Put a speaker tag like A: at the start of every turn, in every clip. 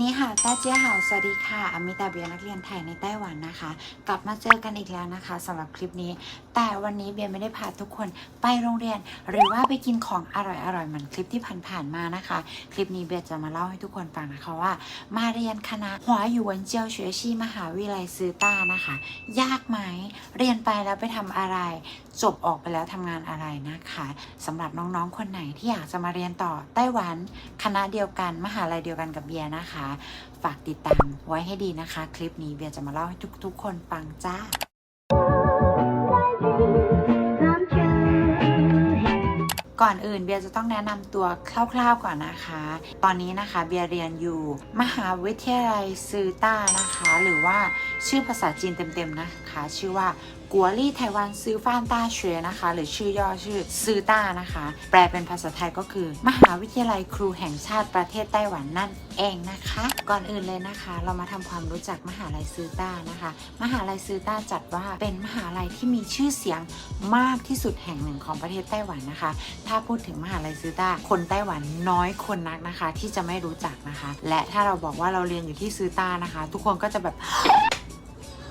A: นี่ค่ะต้าเจี้ยหาสวัสดีค่ะอามิตาเบียนักเรียนไทยในไต้หวันนะคะ กลับมาเจอกันอีกแล้วนะคะสำหรับคลิปนี้ แต่วันนี้เบียไม่ได้พาทุกคนไปโรงเรียน หรือว่าไปกินของอร่อยๆเหมือนคลิปที่ผ่านๆมานะคะ คลิปนี้เบียจะมาเล่าให้ทุกคนฟังนะคะว่า มาเรียนคณะหัวหยวนเจียวเฉยชีมหาวิทยาลัยซือต้านะคะ ยากไหมเรียนไปแล้วไปทำอะไร จบออกไปแล้วทำงานอะไรนะคะสำหรับน้องๆคนไหนที่อยากจะมาเรียนต่อไต้หวัน คณะเดียวกันมหาลัยเดียวกันกับเบียร์นะคะฝากติดตามไว้ให้ดีนะคะ คลิปนี้เบียร์จะมาเล่าให้ทุกๆ คนฟังจ้าก่อนอื่นเบียร์จะต้องแนะนำตัวคร่าวๆก่อนนะคะ ตอนนี้นะคะเบียร์เรียนอยู่มหาวิทยาลัยซือต้านะคะ หรือว่าชื่อภาษาจีนเต็มๆนะคะ ชื่อว่า กัวลี่ไต้หวันซื้อฟานต้าเฉวยนะคะ หรือชื่อย่อชื่อซือต้านะคะ แปลเป็นภาษาไทยก็คือ มหาวิทยาลัยครูแห่งชาติประเทศไต้หวันนั่นเองนะคะ ก่อนอื่นเลยนะคะ เรามาทำความรู้จักมหาลัยซือต้านะคะ มหาลัยซือต้าจัดว่าเป็นมหาลัยที่มีชื่อเสียงมากที่สุดแห่งหนึ่งของประเทศไต้หวันนะคะ ถ้าพูดถึงมหาลัยซือต้า คนไต้หวันน้อยคนนักนะคะ ที่จะไม่รู้จักนะคะ และถ้าเราบอกว่าเราเรียนอยู่ที่ซือต้านะคะ ทุกคนก็จะแบบ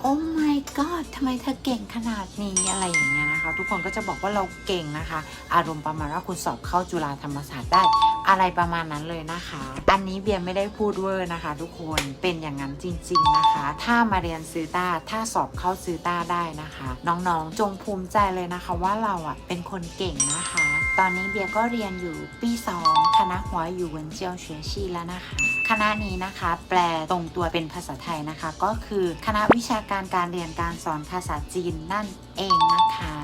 A: โอ้ my god ทำไมเธอเก่งขนาดนี้อะไรอย่างเงี้ยนะคะ ทุกคนก็จะบอกว่าเราเก่งนะคะ อารมณ์ประมาณว่าคุณสอบเข้าจุฬาธรรมศาสตร์ได้ อะไรประมาณนั้นเลยนะคะ อันนี้เบียร์ไม่ได้พูดเวอร์นะคะ ทุกคนเป็นอย่างนั้นจริง ๆนะคะ ถ้ามาเรียนซื้อต้าถ้าสอบเข้าซื้อต้าได้นะคะ น้องๆ จงภูมิใจเลยนะคะว่าเราอะเป็นคนเก่งนะคะ ตอนนี้เบียร์ก็เรียนอยู่ปี 2 คณะหัวอยู่เวนเจียวเฉยชีแล้วนะคะ คณะนี้นะคะ แปลตรงตัวเป็นภาษาไทยนะคะ ก็คือคณะวิชาการการเรียนการสอนภาษาจีนนั่นเองนะคะ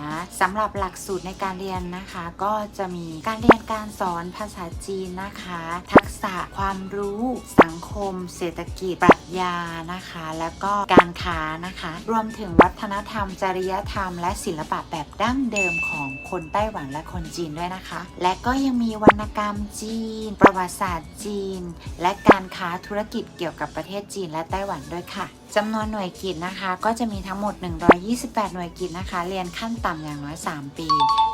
A: สำหรับหลักสูตรในการเรียนนะคะ ก็จะมีการเรียนการสอนภาษาจีนนะคะ ทักษะความรู้สังคม เศรษฐกิจปรัชญานะคะ แล้วก็การค้านะคะ รวมถึงวัฒนธรรม จริยธรรม และศิลปะแบบดั้งเดิมของคนไต้หวันและคนจีนด้วยนะคะ และก็ยังมีวรรณกรรมจีน ประวัติศาสตร์จีน และการค้าธุรกิจเกี่ยวกับประเทศจีนและไต้หวันด้วยค่ะ จำนวนหน่วยกิจนะคะ ก็จะมีทั้งหมด 128 หน่วยกิจนะคะ เรียนขั้นต่ำอย่างน้อย 3 ปี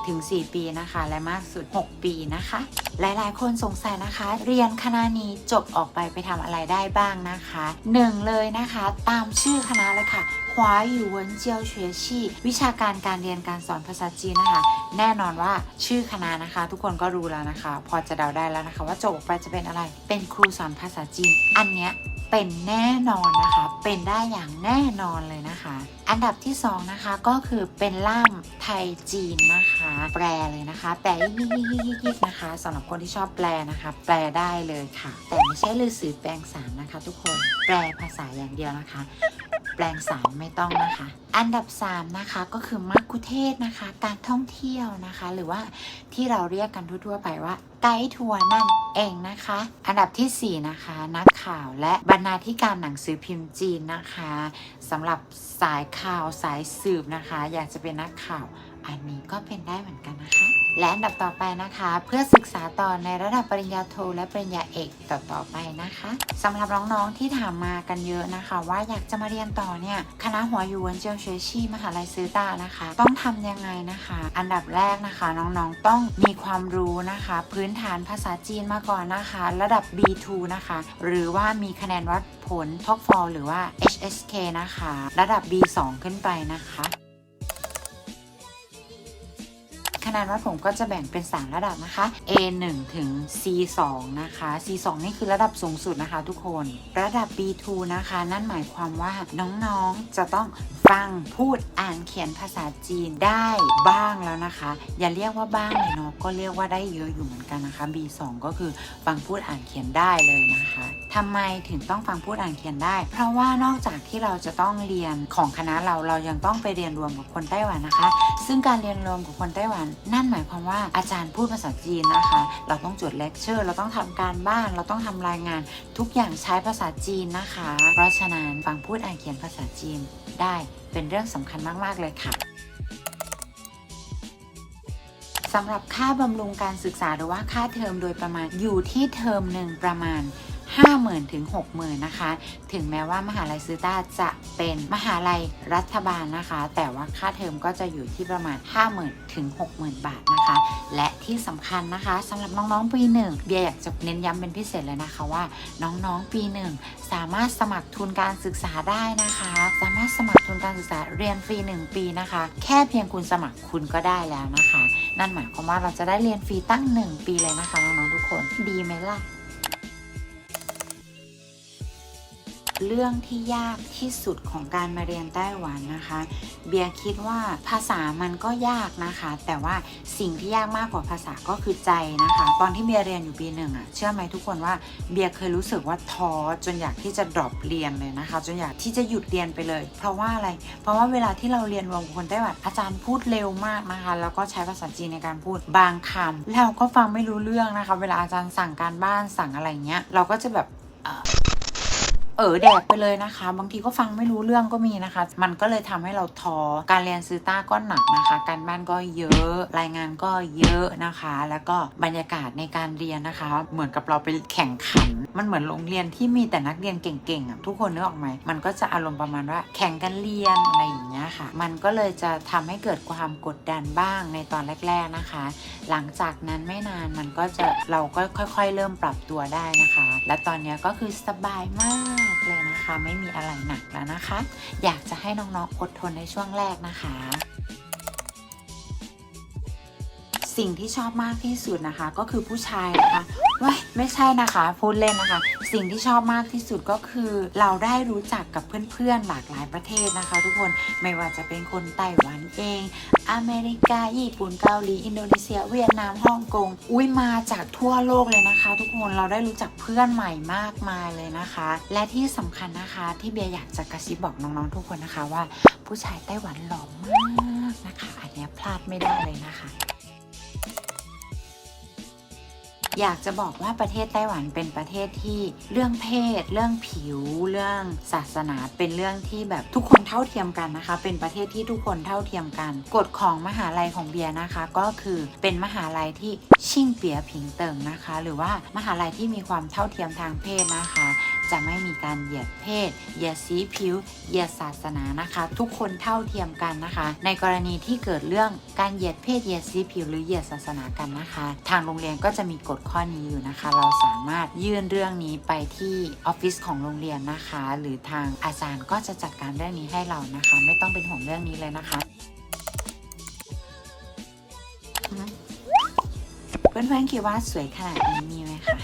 A: ถึง 4 ปีนะคะ และมากสุด 6 ปีนะคะ หลายๆ คนสงสัยนะคะ เรียนคณะนี้จบออกไปไปทำอะไรได้บ้างนะคะ 1 เลยนะคะ ตามชื่อคณะเลยค่ะคว้าอยู่วนเจียวเฉวชีวิชาการการเรียนการสอนภาษาจีนนะคะ แน่นอนว่าชื่อคณะนะคะ ทุกคนก็รู้แล้วนะคะ พอจะเดาได้แล้วนะคะ ว่าจบออกไปจะเป็นอะไร เป็นครูสอนภาษาจีน อันเนี้ยเป็นแน่นอนนะคะ เป็นได้อย่างแน่นอนเลยนะคะอันดับที่สองนะคะก็คือเป็นล่ามไทยจีนนะคะ แปลเลยนะคะแต่ยิกยิกยิกยิกยิกนะคะสำหรับคนที่ชอบแปลนะคะ แปลได้เลยค่ะ แต่ไม่ใช่ลือสือแปลงสารนะคะ ทุกคนแปลภาษาอย่างเดียวนะคะ แปลงสารไม่ต้องนะคะ อันดับ 3 นะคะก็คือมักคุเทศนะคะ การท่องเที่ยวนะคะ หรือว่าที่เราเรียกกันทั่วๆไปว่าไกด์ทัวร์นั่นเองนะคะ อันดับทีสี่4 นะคะ นักข่าวและบรรณาธิการหนังสือพิมพ์จีนนะคะสำหรับสายข่าวสายสืบนะคะ อยากจะเป็นนักข่าว อันนี้ก็เป็นได้เหมือนกันนะคะ และอันดับต่อไปนะคะ เพื่อศึกษาต่อในระดับปริญญาโทและปริญญาเอกต่อต่อไปนะคะสำหรับน้องๆที่ถามมากันเยอะนะคะ ว่าอยากจะมาเรียนต่อเนี่ยคณะหัวยูวนเจียวเชยชีมหาลัยซือตานะคะ ต้องทำยังไงนะคะ อันดับแรกนะคะน้องๆต้องมีความรู้นะคะ พื้นฐานภาษาจีนมาก่อนนะคะ ระดับ B2 นะคะ หรือว่ามีคะแนนวัดผล TOEFL หรือว่า HSK นะคะ ระดับ B2 ขึ้นไปนะคะ นนวัดผมก็จะแบ่งเป็น 3 ระดับนะคะ A1 ถึง C2 นะคะ C2 นี่คือระดับสูงสุดนะคะทุกคน ระดับ B2 นะคะ นั่นหมายความว่าน้องๆจะต้องฟังพูดอ่านเขียนภาษาจีนได้บ้างแล้วนะคะ อย่าเรียกว่าบ้างเลยเนาะก็เรียกว่าได้เยอะอยู่เหมือนกันนะคะ B2 ก็คือฟังพูดอ่านเขียนได้เลยนะคะทำไมถึงต้องฟังพูดอ่านเขียนได้ เพราะว่านอกจากที่เราจะต้องเรียนของคณะเราเรายังต้องไปเรียนรวมกับคนไต้หวันนะคะ ซึ่งการเรียนรวมกับคนไต้หวัน นั่นหมายความว่าอาจารย์พูดภาษาจีนนะคะ เราต้องจดเลคเชอร์เราต้องทำการบ้านเราต้องทำรายงาน ทุกอย่างใช้ภาษาจีนนะคะ เพราะฉะนั้นฟังพูดอ่านเขียนภาษาจีนได้เป็นเรื่องสำคัญมากๆเลยค่ะสำหรับค่าบำรุงการศึกษาหรือว่าค่าเทอมโดยประมาณอยู่ที่เทอมหนึ่งประมาณ 50,000ถึง60,000นะคะ ถึงแม้ว่ามหาลัยซูต้าจะเป็นมหาลัยรัฐบาลนะคะ แต่ว่าค่าเทอมก็จะอยู่ที่ประมาณ 50,000ถึง60,000 บาทนะคะ และที่สำคัญนะคะสำหรับน้องๆปีหนึ่งเบียอยากจะเน้นย้ำเป็นพิเศษเลยนะคะว่า น้องๆปีหนึ่งสามารถสมัครทุนการศึกษาได้นะคะ สามารถสมัครทุนการศึกษาเรียนฟรี 1 ปีนะคะ แค่เพียงคุณสมัครคุณก็ได้แล้วนะคะ นั่นหมายความว่าเราจะได้เรียนฟรีตั้ง 1 ปีเลยนะคะน้องๆทุกคนดีไหมล่ะ เรื่องที่ยากที่สุดของการมาเรียนไต้หวันนะคะ เบียร์คิดว่าภาษามันก็ยากนะคะ แต่ว่าสิ่งที่ยากมากกว่าภาษาก็คือใจนะคะ ตอนที่เบียร์เรียนอยู่ปีหนึ่งอะเชื่อไหมทุกคนว่าเบียร์เคยรู้สึกว่าท้อจนอยากที่จะดรอปเรียนเลยนะคะ จนอยากที่จะหยุดเรียนไปเลย เพราะว่าอะไร เพราะว่าเวลาที่เราเรียนรวมคนไต้หวันอาจารย์พูดเร็วมากนะคะ แล้วก็ใช้ภาษาจีนในการพูดบางคำเราก็ฟังไม่รู้เรื่องนะคะ เวลาอาจารย์สั่งการบ้านสั่งอะไรเงี้ยเราก็จะแบบ เออแดกไปเลยนะคะ บางทีก็ฟังไม่รู้เรื่องก็มีนะคะ มันก็เลยทำให้เราท้อการเรียนซูต้าก็หนักนะคะ การบ้านก็เยอะ รายงานก็เยอะนะคะ แล้วก็บรรยากาศในการเรียนนะคะ เหมือนกับเราไปแข่งขัน มันเหมือนโรงเรียนที่มีแต่นักเรียนเก่งๆอะทุกคนนึกออกไหมมันก็จะอารมณ์ประมาณว่า แข่งกันเรียนอะไรอย่างเงี้ยค่ะ มันก็เลยจะทำให้เกิดความกดดันบ้างในตอนแรก ๆนะคะ หลังจากนั้นไม่นานมันก็จะเราก็ค่อย ๆ เริ่มปรับตัวได้นะคะ และตอนนี้ก็คือสบายมากเลยนะคะ ไม่มีอะไรหนักแล้วนะคะ อยากจะให้น้องๆอดทนในช่วงแรกนะคะ สิ่งที่ชอบมากที่สุดนะคะ ก็คือผู้ชายนะคะ ว้ยไม่ใช่นะคะ พูดเล่นนะคะ สิ่งที่ชอบมากที่สุดก็คือ เราได้รู้จักกับเพื่อนๆหลากหลายประเทศนะคะ ทุกคนไม่ว่าจะเป็นคนไต้หวันเอง อเมริกาญี่ปุ่นเกาหลีอินโดนีเซีย เวียดนามฮ่องกงอุ้ยมาจากทั่วโลกเลยนะคะ ทุกคนเราได้รู้จักเพื่อนใหม่มากมายเลยนะคะ และที่สำคัญนะคะที่เบียร์อยากจะกระซิบบอกน้องๆทุกคนนะคะว่า ผู้ชายไต้หวันหล่อมากนะคะอันนี้พลาดไม่ได้เลยนะคะ อยากจะบอกว่าประเทศไต้หวันเป็นประเทศที่เรื่องเพศ เรื่องผิว เรื่องศาสนาเป็นเรื่องที่แบบทุกคนเท่าเทียมกันนะคะ เป็นประเทศที่ทุกคนเท่าเทียมกัน กฎของมหาลัยของเบียร์นะคะ ก็คือเป็นมหาลัยที่ชิ่งเปียผิงเติงนะคะ หรือว่ามหาลัยที่มีความเท่าเทียมทางเพศนะคะ จะไม่มีการเหยียดเพศเหยียดสีผิวเหยียดศาสนานะคะ ทุกคนเท่าเทียมกันนะคะ ในกรณีที่เกิดเรื่องการเหยียดเพศเหยียดสีผิวหรือเหยียดศาสนากันนะคะ ทางโรงเรียนก็จะมีกฎข้อนี้อยู่นะคะ เราสามารถยื่นเรื่องนี้ไปที่ออฟฟิศของโรงเรียนนะคะ หรือทางอาจารย์ก็จะจัดการเรื่องนี้ให้เรานะคะ ไม่ต้องเป็นห่วงเรื่องนี้เลยนะคะเพื่อนๆคิดว่าสวยขนาดนี้มีไหมคะ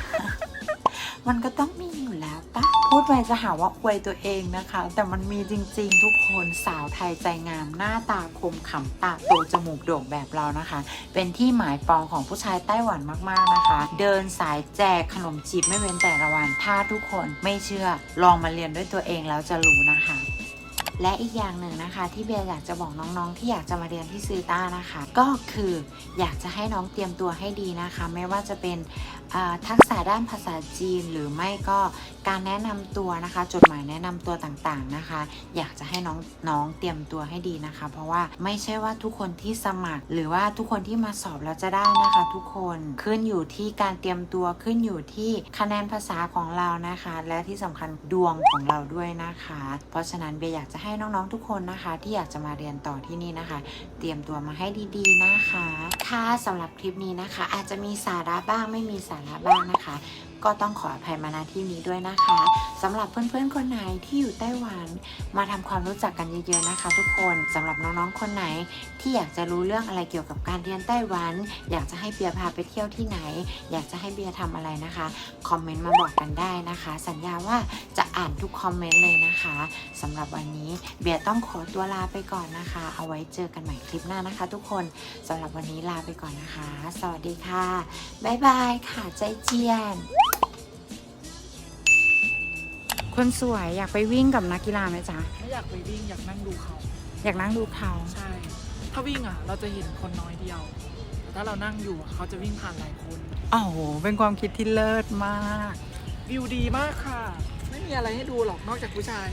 A: มันก็ต้องมีอยู่แล้วปะ พูดไปจะหาว่าอวยตัวเองนะคะ แต่มันมีจริงๆ ทุกคนสาวไทยใจงาม หน้าตาคมขำตาโตจมูกโด่งแบบเรานะคะ เป็นที่หมายปองของผู้ชายไต้หวันมากๆนะคะ เดินสายแจกขนมจีบไม่เว้นแต่ละวัน ถ้าทุกคนไม่เชื่อลองมาเรียนด้วยตัวเองแล้วจะรู้นะคะ และอีกอย่างหนึ่งนะคะที่เบียร์อยากจะบอกน้องๆ ที่อยากจะมาเรียนที่ซูต้านะคะ ก็คืออยากจะให้น้องเตรียมตัวให้ดีนะคะ ไม่ว่าจะเป็นทักษะด้านภาษาจีนหรือไม่ก็การแนะนำตัวนะคะ จดหมายแนะนำตัวต่างๆนะคะ อยากจะให้น้องน้องเตรียมตัวให้ดีนะคะ เพราะว่าไม่ใช่ว่าทุกคนที่สมัคร หรือว่าทุกคนที่มาสอบแล้วจะได้นะคะ ทุกคนขึ้นอยู่ที่การเตรียมตัวขึ้นอยู่ที่คะแนนภาษาของเรานะคะ และที่สำคัญดวงของเราด้วยนะคะ เพราะฉะนั้นเบียร์อยากจะให้น้องๆทุกคนนะคะ ที่อยากจะมาเรียนต่อที่นี่นะคะ เตรียมตัวมาให้ดีๆนะคะ ค่ะสำหรับคลิปนี้นะคะ อาจจะมีสาระบ้างไม่มีสาระบ้างนะคะ ก็ต้องขออภัยมาณที่นี้ด้วยนะคะสำหรับเพื่อนๆคนไหนที่อยู่ไต้หวันมาทำความรู้จักกันเยอะๆนะคะ ทุกคนสำหรับน้องๆคนไหน ที่อยากจะรู้เรื่องอะไรเกี่ยวกับการเรียนไต้หวัน อยากจะให้เบียร์พาไปเที่ยวที่ไหน อยากจะให้เบียร์ทำอะไรนะคะคอมเมนต์มาบอกกันได้นะคะ สัญญาว่าจะอ่านทุกคอมเมนต์เลยนะคะสำหรับวันนี้เบียร์ต้องขอตัวลาไปก่อนนะคะ เอาไว้เจอกันใหม่คลิปหน้านะคะ ทุกคนสำหรับวันนี้ลาไปก่อนนะคะ สวัสดีค่ะบ๊ายบายค่ะใจเจียน คนสวยอยากไปวิ่งกับนักกีฬาไหมจ๊ะ
B: ไม่อยากไปวิ่งอยากนั่งดูเขา
A: อยากนั่งดูเขา
B: ใช่ ถ้าวิ่งอะ เราจะเห็นคนน้อยเดียวแต่ถ้าเรานั่งอยู่อะเขาจะวิ่งผ่านหลายคน
A: โอ้โหเป็นความคิดที่เลิศมาก
B: วิวดีมากค่ะ ไม่มีอะไรให้ดูหรอกนอกจากผู้ชาย